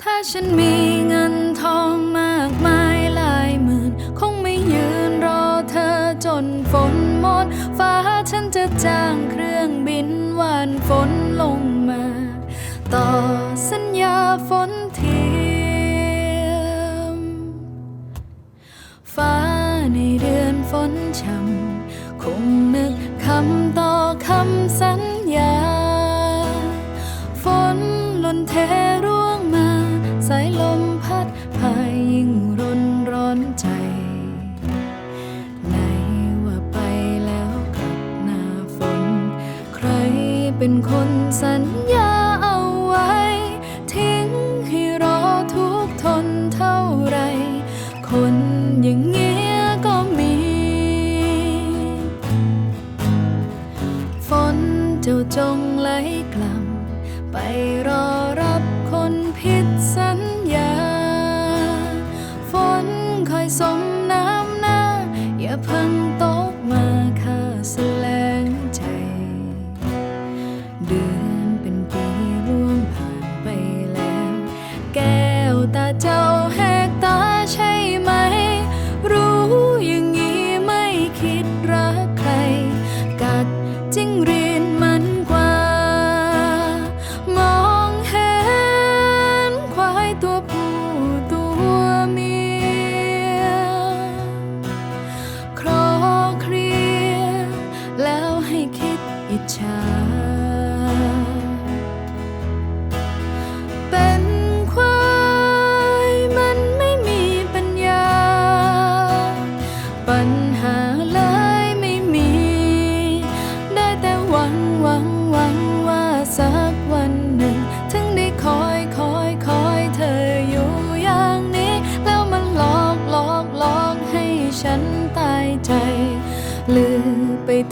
ถ้าฉันมีเงินทองมากมายหลายหมื่น คงไม่ยืนรอเธอจนฝนหมด ฟ้าฉันจะจ้างเครื่องบินหวานฝนลงมา ต่อสัญญาฝนเทียม ฟ้าในเดือนฝนช่ำคงนึกคำต่อคำสัญญา ฝนล่นเท ใจ ไหนว่าไปแล้วกับหน้าฝน ใครเป็นคนสัญญาเอาไว้ ทิ้งให้รอทุกทนเท่าไร คนอย่างเงี้ยก็มี ฝนเจ้าจงไหลกลับไปรอรับคนผิดสัญ สมน้ำหน้า อย่าเพิ่ง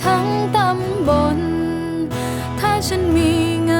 ทั้งตำบล ถ้าฉันมีเงิน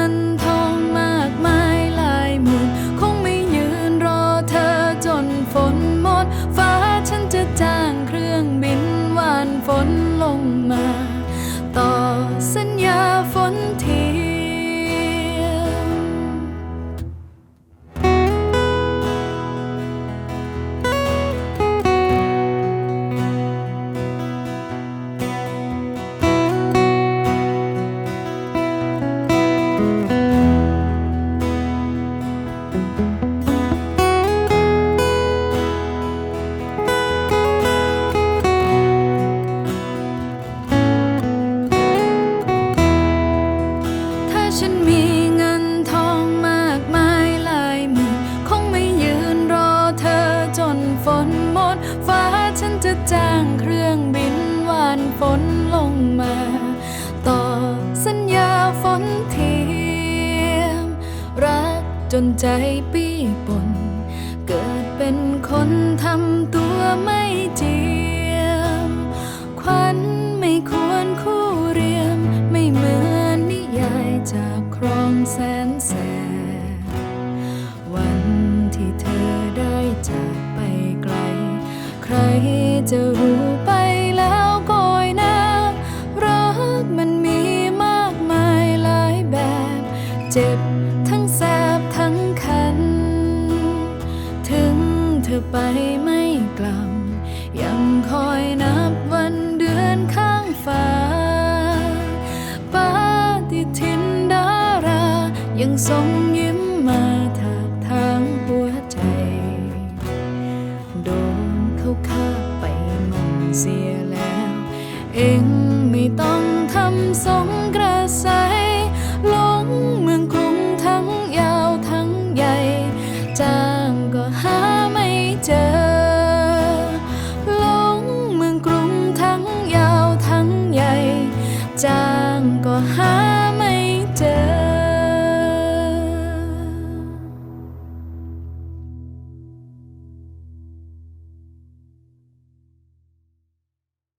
จนฝนหมดฟ้าฉันจะจ้างเครื่องบินหวานฝนลงมา ต่อสัญญาฝนที จนใจปีปน เกิดเป็นคนทำตัวไม่เจียม ควันไม่ควรคู่เรียม ไม่เหมือนนิยายจากครองแสนแสบวันที่เธอได้จากไปไกล ใครจะรู้ ธอไปไม่กลับ ยังคอยนับวันเดือนข้างฟ้าปาฏิทินดารา ยังส่งยิ้มมาถากทางหัวใจ โดนเขาฆ่าไปหมดเสียแล้ว เอง ห